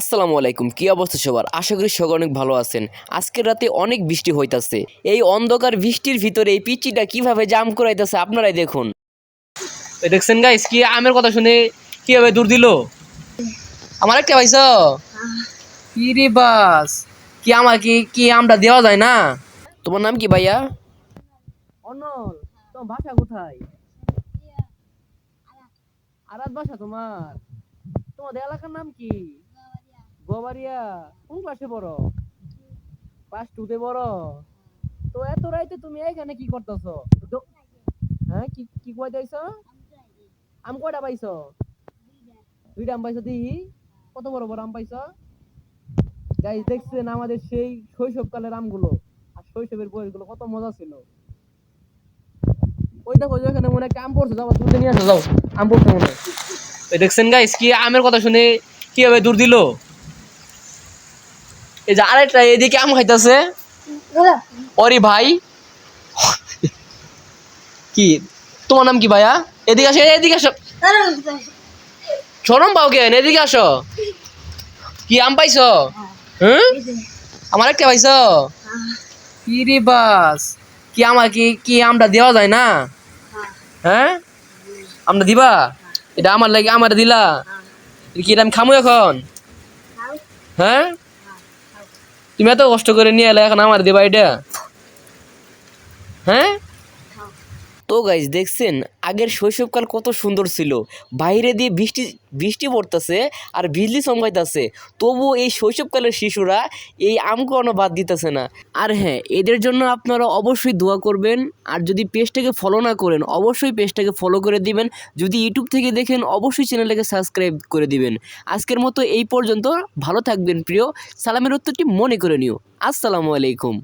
আসসালামু আলাইকুম কি অবস্থা সবার? আশা করি সবাই অনেক ভালো আছেন। আজকের রাতে অনেক বৃষ্টি হইতাছে। এই অন্ধকার বৃষ্টির ভিতরে এই পিচিটা কীভাবে জাম করাইতেছে আপনারাই দেখুন। দেখছেন গাইস কি আমের কথা শুনে কীভাবে দূর দিল? আমার একটা পাইছ? কি রে বাস? কি আমার কি কি আমটা দেওয়া যায় না? তোমার নাম কি ভাইয়া? অনল তোমার বাসা কোথায়? আরাত বাসা তোমার। তোমাদের এলাকার নাম কি? গোবারিয়া কোন ক্লাসে পড়ো? ক্লাস টুতে পড়ো? তো এত রাইতে তুমি এখানে কি করতেছো? হ্যাঁ কি কি কই যাইছো আম কয়টা পাইছো? দুইটা আম পাইছো, দিহি। কত বড় বড় আম পাইছো? গাইস দেখছেন আমাদের সেই শৈশবকালের আমগুলো আর শৈশবের বয়সগুলো কত মজা ছিল। ওই দেখো ওখানে মনে একটা আম পড়ছে, যাও, তুলতে নিয়ে আসো, যাও। আম পড়ছে মনে দেখছেন গাইস কি আমের কথা শুনে কি কীভাবে দূর দিল? এই যে আরেকটা এদিকে আম খাইতেছে। অরে ভাই। কি? তোমার নাম কি ভাইয়া? এদিকে আসো এদিকে আসো। শরম পাও কেন? এদিকে আসো। কি আম পাইছো? হ্যাঁ আমার একটা পাইছো? কি রে বাস? কি আমার কি কি আমটা দেওয়া যায় না? হ্যাঁ। আমটা দিবা? এটা আমার লাগে আমার দিলা? কি এটা আমি খামু এখন? হ্যাঁ? তুমি এত কষ্ট করে নিয়ে এলে এখন আমার দিবা এটা? হ্যাঁ? তো গাইজ দেখছেন? আগের শৈশবকাল কত সুন্দর ছিল। বাইরে দিয়ে বৃষ্টি বৃষ্টি পড়তেছে আর বিজলি চমকাইতেছে। তবুও এই শৈশবকালের শিশুরা এই আম কোনো বাদ দিতেছে না। আর হ্যাঁ এদের জন্য আপনারা অবশ্যই দোয়া করবেন। আর যদি পেজটাকে ফলো না করেন, অবশ্যই পেজটাকে ফলো করে দিবেন। যদি ইউটিউব থেকে দেখেন, অবশ্যই চ্যানেলটাকে সাবস্ক্রাইব করে দিবেন। আজকের মতো এই পর্যন্ত। ভালো থাকবেন প্রিয়। সালামের উত্তরটি মনে করে নিও। আসসালামু আলাইকুম।